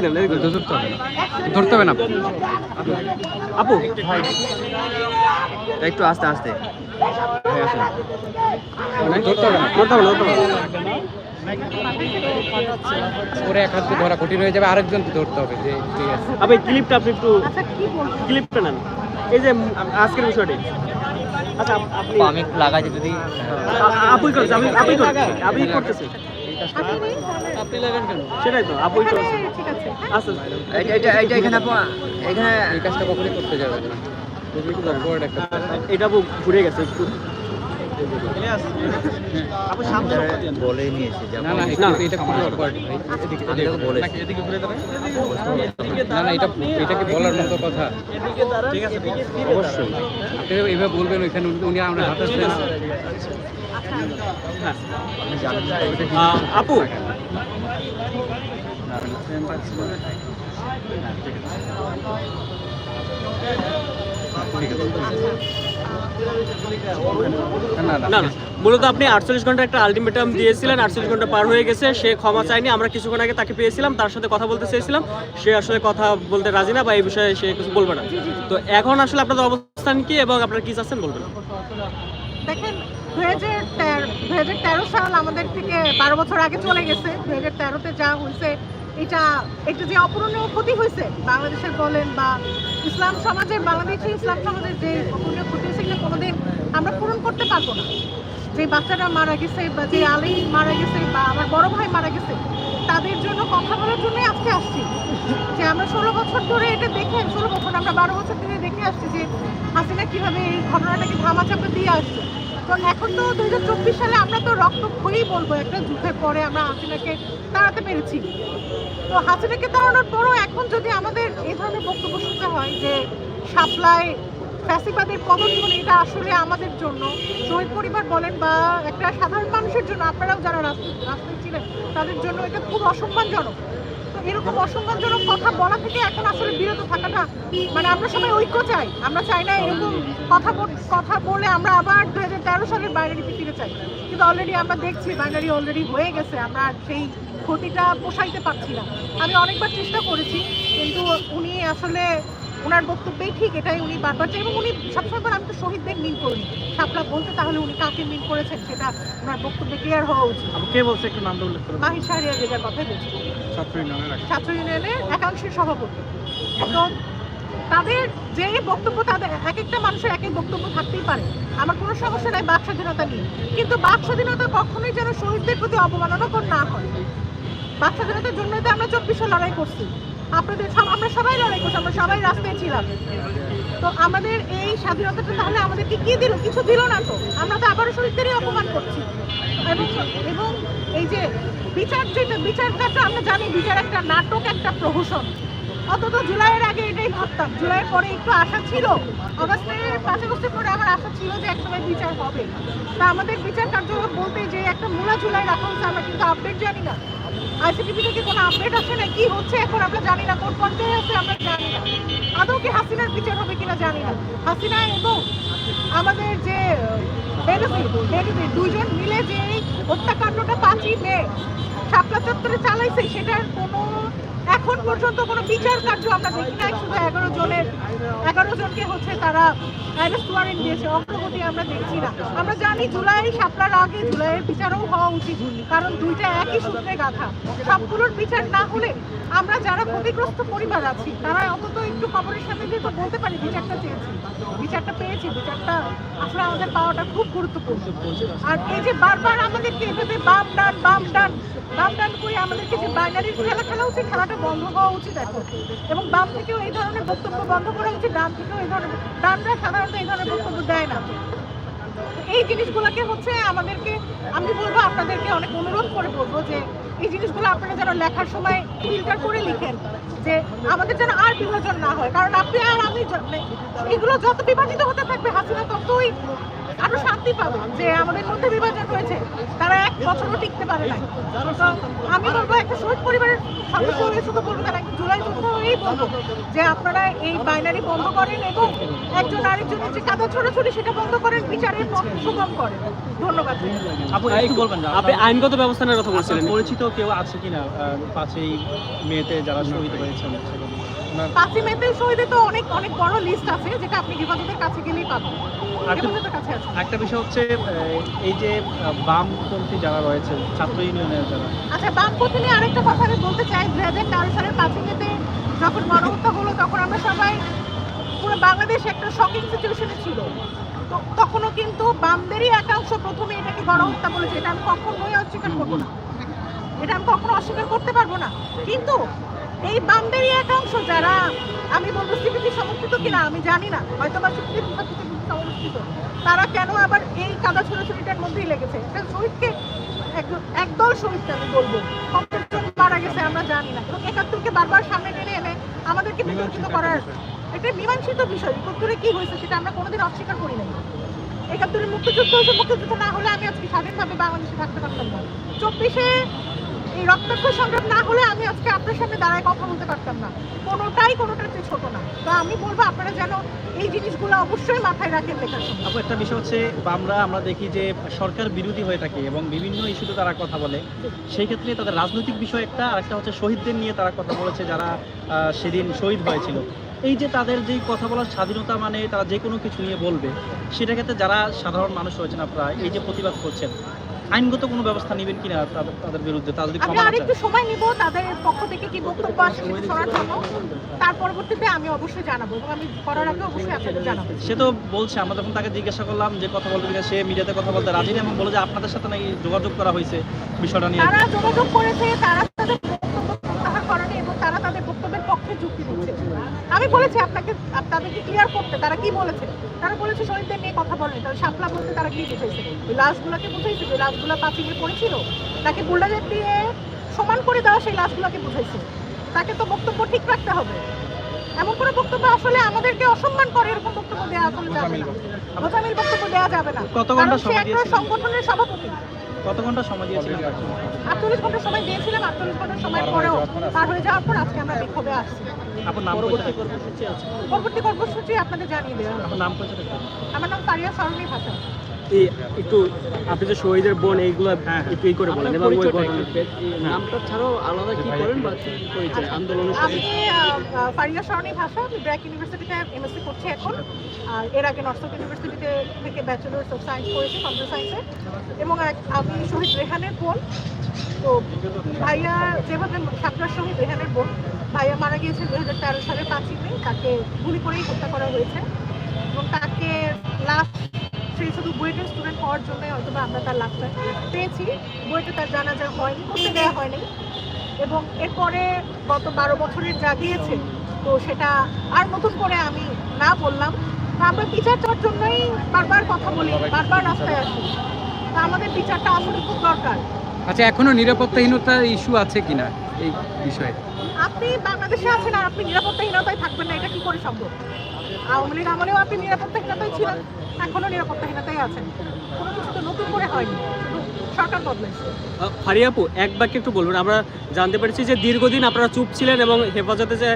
দেন। ধরতে হবে না। ধরতে হবে না। আপু একটু আস্তে আস্তে। ধরতে হবে না ধরতে হবে না, ধরতে হবে না। ওরে এক হাতে ধরা কঠিন হয়ে যাবে আরেকজনকে ধরতে হবে যে ঠিক আছে। আপনি ক্লিপটা আপনি একটু ক্লিপটা নেন। এই যে আজকের বিষয়টি। আচ্ছা আপ- আপনি আমি লাগাই যদি আপুই করছে আপনি আপুই করছে আপনি করতেছে। আপনি লাগান কেন? সেটাই তো আপুই করছে ঠিক আছে। আচ্ছা এটা এটা এটা এখানে আপু এখানে এই কাজটা কখনোই করতে যাবে না। এটা আপু ঘুরে গেছে বলে নিয়েছে না না না। এটা খুবই awkward ভাই এদিকে- আমি তোকে বলেছি। নাকি এদিকে ঘুরে দাঁড়ায়? না না এটা এটা কি বলার মতো কথা। অবশ্যই। আপনি এভাবে বলবেন ওইখানে উনি- আমরা হাত আপু? না মূলত আপনি আটচল্লিশ ঘণ্টা একটা আলটিমেটাম দিয়েছিলেন, আটচল্লিশ ঘণ্টা পার হয়ে গেছে, সে ক্ষমা চায়নি, আমরা কিছুক্ষণ আগে তাকে পেয়েছিলাম, তার সাথে কথা বলতে চেয়েছিলাম, সে আসলে কথা বলতে রাজি না বা এই বিষয়ে সে কিছু বলবে না। তো এখন আসলে আপনাদের অবস্থান কি এবং আপনারা কি চাচ্ছেন বলবেন? দুই হাজার তেরো সাল আমাদের থেকে বারো বছর আগে চলে গেছে। দুই হাজার তেরোতে যা হয়েছে, এটা এটা যে অপূরণীয় ক্ষতি হয়েছে, বাংলাদেশের বলেন বা ইসলাম সমাজের বাংলাদেশি ইসলাম সমাজের যে অপূরণীয় ক্ষতি হয়েছে, সেগুলো কোনোদিন আমরা পূরণ করতে পারব না। যে বাচ্চারা মারা গেছে বা যে আলী মারা গেছে বা আমার বড় ভাই মারা গেছে, তাদের জন্য কথা বলার জন্যই আজকে আসছি। যে আমরা ষোলো বছর ধরে এটা দেখে, ষোলো বছর, আমরা বারো বছর ধরে দেখে আসছি যে হাসিনা কীভাবে এই ঘটনাটাকে ধামাচাপা দিয়ে আসছে। তো এখন তো দুই হাজার চব্বিশ সালে আমরা তো রক্ত খয়েই বলব, একটা যুদ্ধের পরে আমরা হাসিনাকে তাড়াতে পেরেছি। তো হাসিনাকে তাড়ানোর পরও এখন যদি আমাদের এই ধরনের বক্তব্য শুনতে হয় যে সাপ্লাই ফ্যাসিবাদের পদক্ষেপ এটা আসলে আমাদের জন্য, শহীদ পরিবার বলেন বা একটা সাধারণ মানুষের জন্য, আপনারাও যারা রাস্তায় ছিলেন, তাদের জন্য এটা খুব অসম্মানজনক। এরকম অসম্মানজনক কথা বলা থেকে এখন আসলে বিরত থাকাটা মানে আমরা সবাই ঐক্য চাই আমরা চাই না এরকম কথা কথা বলে আমরা আবার দু হাজার তেরো সালের বাইনারিতে ফিরে চাই কিন্তু অলরেডি আমরা দেখছি বাইনারি অলরেডি হয়ে গেছে, আমরা সেই ক্ষতিটা পোষাইতে পারছি না। আমি অনেকবার চেষ্টা করেছি, কিন্তু উনি আসলে ওনার বক্তব্যেই ঠিক এটাই উনি বারবার চাই এবং উনি সবসময় বলেন, আমি তো শহীদদের মিন করি সাপলা বলতে তাহলে উনি কাকে মিন করেছেন সেটা ওনার বক্তব্যে ক্লিয়ার হওয়া উচিত। কে বলছে একটু নামটা উল্লেখ করুন। মাহির শাহরিয়া যে যার কথাই বলছি। ছাত্র ইউনিয়নের ছাত্র ইউনিয়নের একাংশের সভাপতি। তো তাদের যে বক্তব্য তাদের এক একটা মানুষের এক এক বক্তব্য থাকতেই পারে। আমার কোনো সমস্যা নাই বাক স্বাধীনতা নিয়ে কিন্তু বাক স্বাধীনতা কখনোই যেন শহীদদের প্রতি অবমাননাকর না হয়। বাক স্বাধীনতার জন্য তো আমরা চব্বিশে লড়াই করছি। আপনাদের আমরা সবাই লড়াই করছি, আমরা সবাই রাস্তায় ছিলাম। তো আমাদের এই স্বাধীনতাটা তাহলে আমাদেরকে কি দিল? কিছু দিল না তো। আমরা তো আবারও শহীদদেরই অপমান করছি। এবং এবং এই যে বিচার যেটা বিচারটা তো আমরা জানি বিচার একটা নাটক, একটা প্রহসন। অন্তত জুলাইয়ের আগে এটাই ভাবতাম। জুলাইয়ের পরে একটু আশা ছিল। অগস্টের পাঁচ আগস্টের পরে আমার আশা ছিল যে একসময় বিচার হবে। তা আমাদের বিচার কার্যক্রম বলতে যে একটা মূলা জুলাই রাখা হচ্ছে আমরা কিন্তু আপডেট জানি না। আইসিটিভি থেকে কোনো আপডেট আসে না? কি হচ্ছে এখন আমরা জানি না। কোন পর্যায়ে আছে আমরা জানি না। আদৌ কি হাসিনার বিচার হবে কিনা জানি না। হাসিনা এবং আমাদের যে দুইজন মিলে যে হত্যাকাণ্ডটা পাঁচই মে শাপলা চত্বরে চালাইছে, সেটার কোনো এখন পর্যন্ত কোনো বিচার কার্য আমরা দেখি নাই। শুধু এগারো জনের, এগারো জনকে হচ্ছে তারা অ্যারেস্ট ওয়ারেন্ট দিয়েছে, অগ্রগতি আমরা দেখছি না। আমরা জানি জুলাই সাপলার আগে জুলাইয়ের বিচারও হওয়া উচিত, কারণ দুইটা একই সূত্রে গাথা সবগুলোর বিচার না হলে আমরা যারা ক্ষতিগ্রস্ত পরিবার আছি, তারা অন্তত একটু খবরের সাথে যে তো বলতে পারি, বিচারটা চেয়েছি। বিচারটা পেয়েছি, বিচারটা আসলে আমাদের পাওয়াটা খুব গুরুত্বপূর্ণ। আর এই যে বারবার আমাদেরকে এভাবে বাম ডান বাম ডান বাম ডান করে আমাদেরকে যে বাইনারির খেলা খেলা উচিত? খেলাটা বন্ধ হওয়া উচিত এখন। এবং বাম থেকেও এই ধরনের বক্তব্য বন্ধ করা উচিত, ডান থেকেও এই ধরনের, ডানরা সাধারণত এই ধরনের বক্তব্য দেয় না। এই জিনিসগুলোকে হচ্ছে আমাদেরকে, আমি বলব আপনাদেরকে অনেক অনুরোধ করে বলব যে এই জিনিসগুলো আপনারা যেন লেখার সময় ফিল্টার করে লিখেন, যে আমাদের যেন আর বিভাজন না হয়। কারণ আপনি আর আমি মানে এগুলো যত বিভাজিত হতে থাকবে হাসিনা ততই আরও শান্তি পাবে যে আমাদের মধ্যে বিভাজন হয়েছে তারা এক বছরও টিকতে পারে না তো আমি বলব একটা শহীদ পরিবারের সদস্য হয়ে শুধু বলব তারা জুলাই যুদ্ধ হয়ে এটাই বলব যে আপনারা এই বাইনারি বন্ধ করেন এবং একজন আরেকজনের যে কাদা ছড়াছড়ি সেটা বন্ধ করেন বিচারের পথ সুগম করেন। ধন্যবাদ। আপু একটু বলবেন আপনি আইনগত ব্যবস্থা নেওয়ার কথা বলছিলেন। পরিচিত কেউ আছে কিনা পাঁচই মেতে যারা শহীদ হয়েছেন ওনার- পাঁচই শহীদে তো অনেক অনেক বড় লিস্ট আছে যেটা আপনি হেফাজতের কাছে গেলেই পাবেন। আর তো- কাছে আছে একটা বিষয় হচ্ছে এই যে বামপন্থী যারা রয়েছে ছাত্র ইউনিয়নের যারা। আচ্ছা বামপন্থী নিয়ে আরেকটা কথা আমি বলতে চাই। দুই হাজার তেরো সালের পাঁচই যখন গণহত্যা হলো তখন আমরা সবাই পুরো বাংলাদেশ একটা শকিং সিচুয়েশনে ছিল। তো তখনও কিন্তু বামদেরই একাংশ প্রথমে এটাকে গণহত্যা বলেছে। এটা আমি কখনোই অস্বীকার করব না। এটা আমি কখনো অস্বীকার করতে পারব না। কিন্তু এই বামদেরই একাংশ যারা আমি বলব সিপিপি সমর্থিত কিনা আমি জানি না। হয়তো বা সিপিপি সমর্থিত। তারা কেন আবার এই কাদা ছোড়াছুড়িটার মধ্যেই লেগেছে? একটা শহীদকে একদম- একদল শহীদকে আমি বলব। মারা গেছে আমরা জানি না। এবং একাত্তরকে বারবার সামনে টেনে এনে আমাদেরকে বিতর্কিত করার এটা মীমাংসিত বিষয়। একাত্তরে কি হয়েছে সেটা আমরা কোনোদিন অস্বীকার করি নাই। একাত্তরে মুক্তিযুদ্ধ হয়েছে মুক্তিযুদ্ধ না হলে আমি আজকে স্বাধীনভাবে বাংলাদেশে থাকতে পারতাম না। চব্বিশে এই রক্তাক্ত সংগ্রাম না হলে আমি আজকে আপনার সামনে দাঁড়ায় কথা বলতে পারতাম না। কোনোটাই কোনোটার চেয়ে ছোট না। তো আমি বলব আপনারা যেন এই জিনিসগুলো অবশ্যই মাথায় রাখেন আপু, একটা বিষয় হচ্ছে আমরা আমরা দেখি যে সরকার বিরোধী হয়ে থাকে এবং বিভিন্ন ইস্যুতে তারা কথা বলে। সেই ক্ষেত্রে তাদের রাজনৈতিক বিষয় একটা, আর একটা হচ্ছে শহীদদের নিয়ে তারা কথা বলেছে, যারা সেদিন শহীদ হয়েছিল। এই যে তাদের যেই কথা বলার স্বাধীনতা মানে তারা যে কোনো কিছু নিয়ে বলবে, সেটা ক্ষেত্রে যারা সাধারণ মানুষ রয়েছেন আপনারা, এই যে প্রতিবাদ করছেন আইনগত কোনো ব্যবস্থা নেবেন কিনা তাদের তাদের বিরুদ্ধে? যদি আমি আরেকটু? সময় নিব তাদের পক্ষ থেকে কি বক্তব্য আসে সেটা শোনার জন্য। তার পরবর্তীতে আমি অবশ্যই জানাব এবং আমি করার আগে অবশ্যই আপনাদের জানাব। সে তো বলছে আমরা যখন তাকে জিজ্ঞাসা করলাম যে কথা বলবে কিনা সে মিডিয়াতে কথা বলতে রাজি না এবং বলে যে আপনাদের সাথে নাকি যোগাযোগ করা হয়েছে বিষয়টা নিয়ে। তারা যোগাযোগ করেছে তারা তাদের বক্তব্য প্রত্যাহার করেনি এবং তারা তাদের বক্তব্যের পক্ষে যুক্তি দিচ্ছে। আমি বলেছি আপনাকে আপ- তাদেরকে ক্লিয়ার করতে তারা কি বলেছে? তারা বলেছে শহীদদের নিয়ে কথা বলেনি তারা শাপলা বলতে তারা কি বুঝাইছে? ওই লাশগুলোকে বুঝাইছে যে লাশগুলো পাঁচিলে পড়েছিল? তাকে বুলডাজার দিয়ে সমান করে দেওয়া সেই লাশগুলোকে বুঝাইছে। তাকে তো বক্তব্য ঠিক রাখতে হবে। এমন কোনো বক্তব্য আসলে আমাদেরকে অসম্মান করে এরকম বক্তব্য দেওয়া আসলে যাবে না। মোজামিল বক্তব্য। দেওয়া যাবে না। কত ঘণ্টা কারণ সে সময় একটা সংগঠনের সভাপতি। কত ঘণ্টা সময় দিয়েছিলেন আটচল্লিশ ঘণ্টা সময় দিয়েছিলাম আটচল্লিশ ঘণ্টা সময় পরেও পার হয়ে যাওয়ার পর আজকে আমরা বিক্ষোভে আসছি। আপনার নাম পরবর্তী কর্মসূচি আছে। পরবর্তী কর্মসূচি আপনাদের জানিয়ে দেওয়া আমার নাম আমার নাম তারিয়া সরণী ভাষা। একটু আপনি যে শহীদের বোন এইগুলো হ্যাঁ, একটু ই করে বলেন এবং ওই ঘটনা নামটা ছাড়াও আলাদা কি করেন বা কি পরিচয়? আন্দোলনের সাথে আমি ফারিয়া সরণী ভাষা আমি ব্র্যাক ইউনিভার্সিটিতে এমএসসি করছি এখন। আর এর আগে নর্থ ইউনিভার্সিটিতে থেকে ব্যাচেলার্স অফ সায়েন্স করেছি কম্পিউটার সায়েন্সে এবং আমি শহীদ রেহানের বোন। তো ভাইয়া যেভাবে সাতটার শহীদ রেহানের বোন ভাইয়া মারা গিয়েছে দু হাজার তেরো সালের পাঁচই মে তাকে গুলি করেই হত্যা করা হয়েছে। এবং তাকে লাস্ট সে শুধু বুয়েটের স্টুডেন্ট হওয়ার জন্য হয়তো বা আমরা তার লাভটা পেয়েছি। বুয়েটে তার জানাজা হয়নি করতে দেওয়া হয়নি। এবং এরপরে গত বারো বছরের যা গিয়েছে তো সেটা আর নতুন করে আমি না বললাম। তো আমরা বিচার চাওয়ার জন্যই বারবার কথা বলি বারবার রাস্তায় আসি। তা আমাদের বিচারটা আসলে খুব দরকার। আচ্ছা এখনও নিরাপত্তাহীনতার ইস্যু আছে কিনা এই বিষয়ে? আপনি বাংলাদেশে আছেন আর আপনি নিরাপত্তাহীনতায় থাকবেন না এটা কি করে সম্ভব? আওয়ামী লীগ আমলেও আপনি নিরাপত্তাহীনতায় ছিলেন এখনও নিরাপত্তাহীনতায় আছেন। কোনো কিছু তো নতুন করে হয়নি শুধু সরকার বদলাইছে আহ, ফারিয়া আপু এক বাক্যে একটু বলবেন আমরা জানতে পেরেছি যে দীর্ঘদিন আপনারা চুপ ছিলেন এবং হেফাজতে যে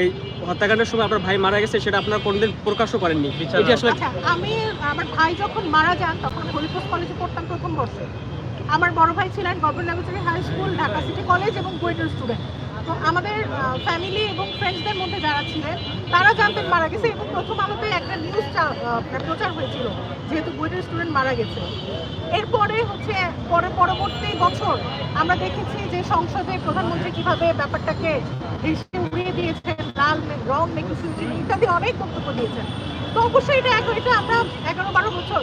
এই হত্যাকাণ্ডের সময় আপনার ভাই মারা গেছে সেটা আপনারা কোনোদিন প্রকাশও করেননি। এটি আসলে আচ্ছা আমি আমার ভাই যখন মারা যান তখন হলিক্রস কলেজে পড়তাম প্রথম বর্ষে। আমার বড় ভাই ছিলেন government high school Dhaka city college এবং বুয়েটের স্টুডেন্ট। আমাদের ফ্যামিলি এবং ফ্রেন্ডসদের মধ্যে যারা ছিলেন, তারা জানতেন মারা গেছে এবং প্রথম আলোতে একটা নিউজ প্রচার হয়েছিল, যেহেতু বুয়েটের স্টুডেন্ট মারা গেছে। এরপরে হচ্ছে, পরে, পরবর্তী বছর আমরা দেখেছি যে সংসদে প্রধানমন্ত্রী কীভাবে ব্যাপারটাকে হেসে উড়িয়ে দিয়েছেন, লাল রং মেঘে ইত্যাদি অনেক বক্তব্য দিয়েছেন। তো অবশ্যই এটা এক- এটা আমরা এগারো বারো বছর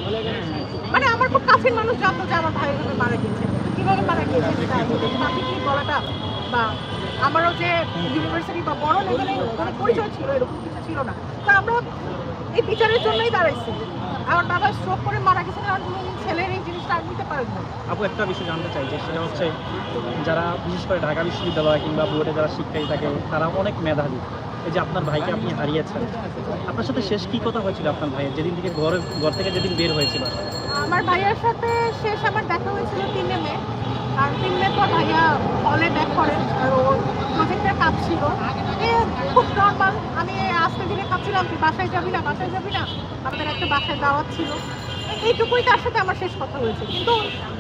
মানে আমার খুব কাছের মানুষ জানতো যে আমার ভাই মারা গেছে, কীভাবে মারা গেছে সেটা। পাবলিকলি বলাটা বা আমারও যে ইউনিভার্সিটি বা বড় লেভেলে কোনো পরিচয় ছিল এরকম কিছু ছিল না। তো আমরা এই বিচারের জন্যই দাঁড়াইছি। আমার বাবা স্ট্রোক করে মারা গেছে আর কোনো ছেলের এই জিনিসটা আর নিতে পারেন না আপু একটা বিষয় জানতে চাই যে সেটা হচ্ছে যারা বিশেষ করে ঢাকা বিশ্ববিদ্যালয় কিংবা বোর্ডে যারা শিক্ষার্থী থাকে তারা অনেক মেধাবী। এই যে আপনার ভাইকে আপনি হারিয়েছেন আপনার সাথে শেষ কি কথা হয়েছিল আপনার ভাইয়ের? যেদিন থেকে ঘর ঘর থেকে যেদিন বের হয়েছিল? আমার ভাইয়ের সাথে শেষ আমার দেখা হয়েছিল তিনে মে। ভাইয়া ব্যাক খুব নর্মাল আমি আজকে দিনে তুই বাসায় যাবি না, বাসায় যাবি না? আমাদের একটা বাসায় ছিল। এইটুকুই তার সাথে আমার শেষ কথা হয়েছে। কিন্তু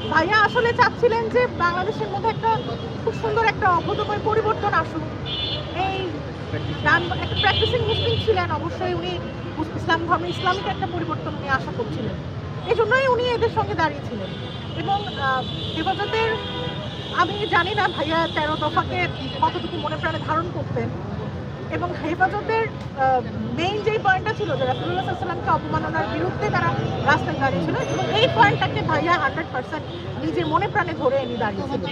ভাইয়া আসলে চাচ্ছিলেন যে বাংলাদেশের মধ্যে একটা খুব সুন্দর একটা অভূতময় পরিবর্তন আসুক। এই নাম- একটা প্র্যাকটিসিং মুসলিম ছিলেন, অবশ্যই উনি ইসলাম ধর্মে, ইসলামিক একটা পরিবর্তন উনি আশা করছিলেন। এই জন্যই উনি এদের সঙ্গে দাঁড়িয়েছিলেন এবং হেফাজতের, আমি জানি না ভাইয়া তেরো দফাকে কতটুকু মনে প্রাণে ধারণ করতেন। এবং হেফাজতের মেইন যেই পয়েন্টটা ছিল যে রাসুল্লাহ সাল্লামকে অপমাননার বিরুদ্ধে তারা রাস্তায় দাঁড়িয়েছিল এবং এই পয়েন্টটাকে ভাইয়া হান্ড্রেড পার্সেন্ট নিজের মনে প্রাণে ধরে এনে দাঁড়িয়েছিল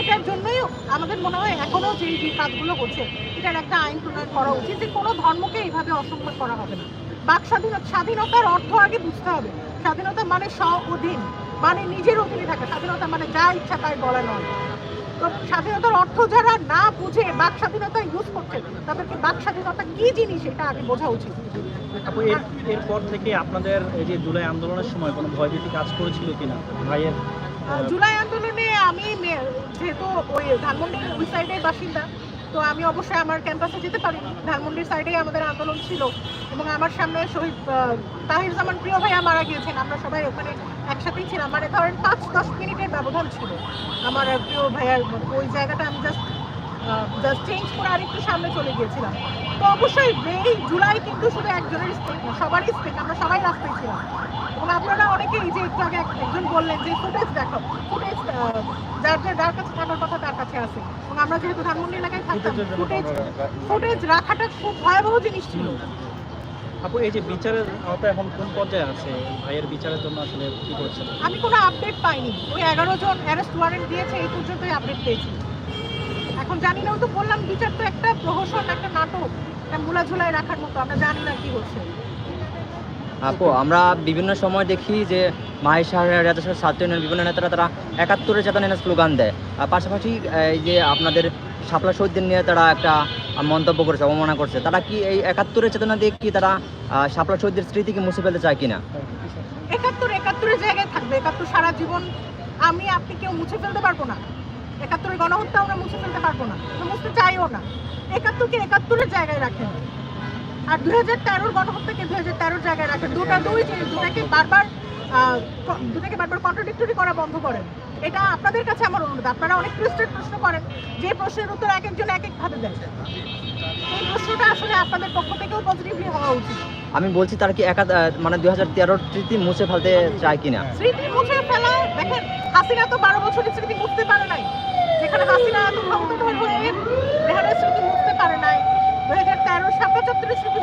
এটার জন্যই আমাদের মনে হয় এখনও যে কাজগুলো হচ্ছে, এটার একটা আইন প্রণয়ন করা উচিত যে কোনো ধর্মকে এইভাবে অসম্মান করা হবে না। বাক স্বাধীনতা স্বাধীনতার অর্থ আগে বুঝতে হবে। স্বাধীনতা মানে স্ব অধীন মানে নিজের অধীনে থাকা। স্বাধীনতা মানে যা ইচ্ছা তাই বলা নয়। তো স্বাধীনতার অর্থ যারা না বুঝে বাক স্বাধীনতা ইউজ করছে তাদেরকে বাক স্বাধীনতা কি জিনিস এটা আগে বোঝা উচিত। আপু এরপর থেকে আপনাদের এই যে জুলাই আন্দোলনের সময় কোনো ভয়ভীতি কাজ করেছিল কিনা? ভাইয়ের জুলাই আন্দোলনে আমি যেহেতু ওই ধানমন্ডির ওই সাইডের বাসিন্দা তো আমি অবশ্যই আমার ক্যাম্পাসে যেতে পারিনি ধানমন্ডির সাইডেই আমাদের আন্দোলন ছিল এবং আমার সামনে শহীদ তাহির জামান প্রিয় ভাইয়া মারা গিয়েছেন। আমরা সবাই ওখানে একসাথেই ছিলাম। মানে ধরেন পাঁচ, দশ মিনিটের ব্যবধান ছিল আমার প্রিয় ভাইয়ার ওই জায়গাটা আমি জাস্ট জাস্ট চেঞ্জ করে আরেকটু সামনে চলে গিয়েছিলাম। তো অবশ্যই এই জুলাই কিন্তু শুধু একজনের স্টেক সবারই স্টেক আমরা সবাই রাস্তায় ছিলাম। এবং আপনারা অনেকেই যে একটু আগে একজন বললেন যে ফুটেজ দেখো ফুটেজ যার যার যার কাছে থাকার কথা তার কাছে আছে। এবং আমরা যেহেতু ধানমন্ডি এলাকায় থাকতাম জন্য ফুটেজ ফুটেজ রাখাটা খুব ভয়াবহ জিনিস ছিল। আপু এই যে বিচারের আওতা এখন কোন পর্যায়ে আছে? ভাইয়ের বিচারের জন্য আসলে কি করছেন? আমি কোনো আপডেট পাইনি। ওই এগারো জন অ্যারেস্ট ওয়ারেন্ট দিয়েছে এই পর্যন্তই আপডেট পেয়েছি। এখন জানি না তো বললাম বিচার তো একটা প্রহসন একটা নাটক একটা মূলা ঝুলায় রাখার মতো। আমরা জানি না কি হচ্ছে। আপু, আমরা বিভিন্ন সময় দেখি যে মাহেশাহ ছাত্র ইউনিয়নের বিভিন্ন নেতারা, তারা একাত্তরের চেতনা নিয়ে স্লোগান দেয়। পাশাপাশি এই যে আপনাদের শাপলা শহীদদের নিয়ে তারা একটা মন্তব্য করেছে, অবমাননা করছে। তারা কি এই একাত্তরের চেতনা দিয়ে কি তারা শাপলা শহীদদের স্মৃতিকে মুছে ফেলতে চায় কিনা? একাত্তর, একাত্তরের জায়গায় থাকবে। একাত্তর সারা জীবন আমি আপনি কেউ মুছে ফেলতে পারব না। একাত্তরের গণহত্যা আমরা মুছে ফেলতে পারব না। মুছতে চাইও না। একাত্তরকে একাত্তরের জায়গায় রাখেন। আর দুই হাজার তেরোর গণহত্যাকে দুই হাজার তেরোর জায়গায় রাখেন? দুটা দুই দুটাকে বারবার দুটাকে বারবার কন্ট্রাডিক্টরি করা বন্ধ করেন। এটা আপনাদের কাছে আমার অনুরোধ। আপনারা অনেক টুইস্টেড প্রশ্ন করেন। যে প্রশ্নের উত্তর এক একজন এক একভাবে দেন এই প্রশ্নটা আসলে আপনাদের পক্ষ থেকেও পজিটিভলি হওয়া উচিত। আমি বলছি তারা কি একা মানে দুই হাজার তেরোর স্মৃতি মুছে ফেলতে চায় কিনা? স্মৃতি মুছে ফেলা দেখেন হাসিনা তো বারো বছরের স্মৃতি মুছতে পারে নাই। যেখানে হাসিনা এত ক্ষমতাধর হয়ে রেহানের স্মৃতি মুছতে পারে নাই। দুই হাজার তেরো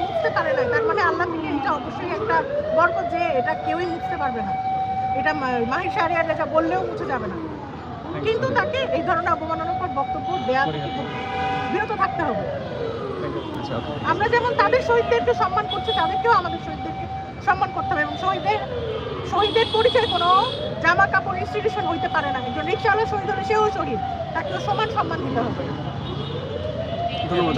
মুছতে পারে নাই। তার মানে আল্লাহ থেকে এটা অবশ্যই একটা যে এটা কেউই মুছতে পারবে না। এটা বললেও মুছে যাবে না। কিন্তু তাকে এই ধরনের অবমাননাকর বক্তব্য দেওয়া বিরত থাকতে হবে। আচ্ছা আমরা যেমন তাদের শহীদদেরকে সম্মান করছি তাদেরকেও আমাদের শহীদদেরকে সম্মান করতে হবে এবং শহীদের শহীদের পরিচয় কোনো জামা কাপড় ইনস্টিটিউশন হইতে পারে না। একজন রিক্সাওয়ালা শহীদ হলে সেও শহীদ। তাকেও সমান সম্মান দিতে হবে।